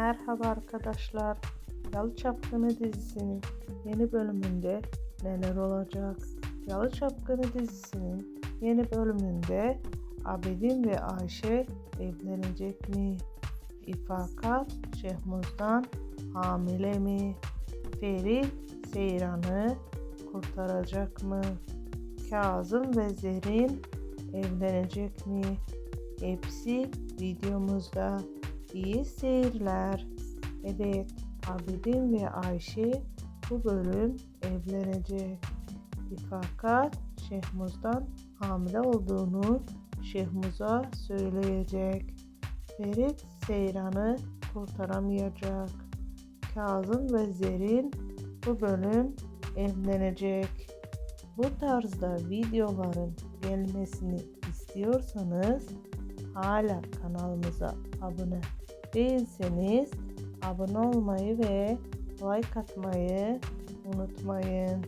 Merhaba arkadaşlar. Yalı Çapkını dizisinin yeni bölümünde neler olacak? Yalı Çapkını dizisinin yeni bölümünde Abidin ve Ayşe evlenecek mi? İfakat Şehmuz'dan hamile mi? Ferit Seyran'ı kurtaracak mı? Kazım ve Zerrin evlenecek mi? Hepsi videomuzda. İyi seyirler. Evet, Abidin ve Ayşe bu bölüm evlenecek. Fakat Şehmuz'dan hamile olduğunu Şehmuz'a söyleyecek. Ferit Seyran'ı kurtaramayacak. Kazım ve Zerrin bu bölüm evlenecek. Bu tarzda videoların gelmesini istiyorsanız hala kanalımıza abone değilseniz abone olmayı ve like atmayı unutmayın.